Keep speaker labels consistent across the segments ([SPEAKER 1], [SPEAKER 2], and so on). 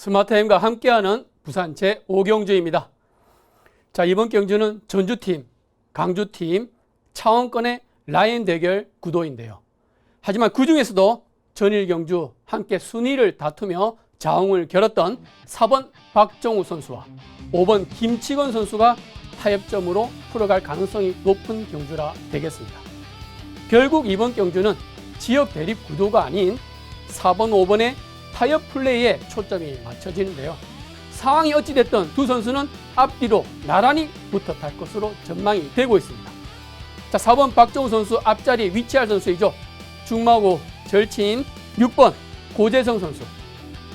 [SPEAKER 1] 스마트햄과 함께하는 부산 제5경주입니다. 자, 이번 경주는 전주팀, 강주팀, 차원권의 라인 대결 구도인데요. 하지만 그 중에서도 전일 경주 함께 순위를 다투며 자웅을 겨뤘던 4번 박정우 선수와 5번 김치건 선수가 타협점으로 풀어갈 가능성이 높은 경주라 되겠습니다. 결국 이번 경주는 지역 대립 구도가 아닌 4번, 5번의 타협 플레이에 초점이 맞춰지는데요. 상황이 어찌됐든 두 선수는 앞뒤로 나란히 붙어 탈 것으로 전망이 되고 있습니다. 자, 4번 박정우 선수 앞자리에 위치할 선수이죠. 중마고 절친 6번 고재성 선수.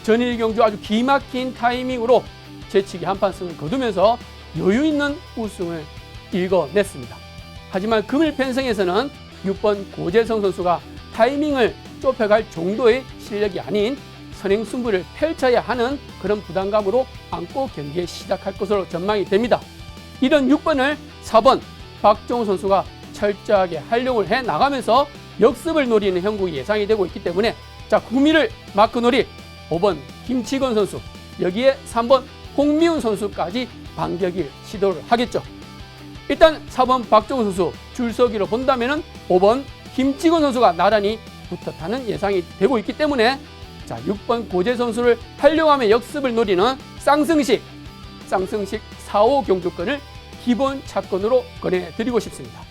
[SPEAKER 1] 전일 경주 아주 기막힌 타이밍으로 재치기 한판승을 거두면서 여유 있는 우승을 읽어냈습니다. 하지만 금일 펜승에서는 6번 고재성 선수가 타이밍을 좁혀갈 정도의 실력이 아닌 선행 승부를 펼쳐야 하는 그런 부담감으로 안고 경기에 시작할 것으로 전망이 됩니다. 이런 6번을 4번 박정우 선수가 철저하게 활용을 해 나가면서 역습을 노리는 형국이 예상이 되고 있기 때문에 자 구미를 마크 노릴 5번 김치건 선수 여기에 3번 홍미훈 선수까지 반격을 시도를 하겠죠. 일단 4번 박정우 선수 줄서기로 본다면은 5번 김치건 선수가 나란히 붙어 타는 예상이 되고 있기 때문에 자 6번 고재 선수를 활용하며 역습을 노리는 쌍승식 쌍승식 4호 경주권을 기본 차권으로 권해드리고 싶습니다.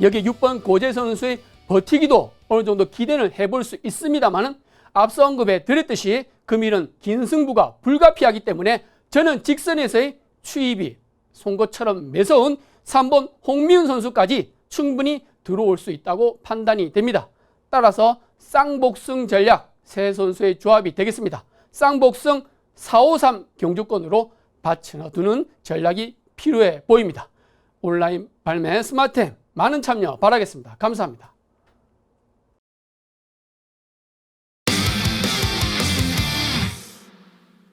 [SPEAKER 1] 여기 6번 고재 선수의 버티기도 어느 정도 기대는 해볼 수 있습니다만은 앞서 언급해 드렸듯이 금일은 긴 승부가 불가피하기 때문에 저는 직선에서의 추입이 송곳처럼 매서운 3번 홍미훈 선수까지 충분히 들어올 수 있다고 판단이 됩니다. 따라서 쌍복승 전략 세 선수의 조합이 되겠습니다. 쌍복승 453 경주권으로 받쳐놔 두는 전략이 필요해 보입니다. 온라인 발매 스마트햄 많은 참여 바라겠습니다. 감사합니다.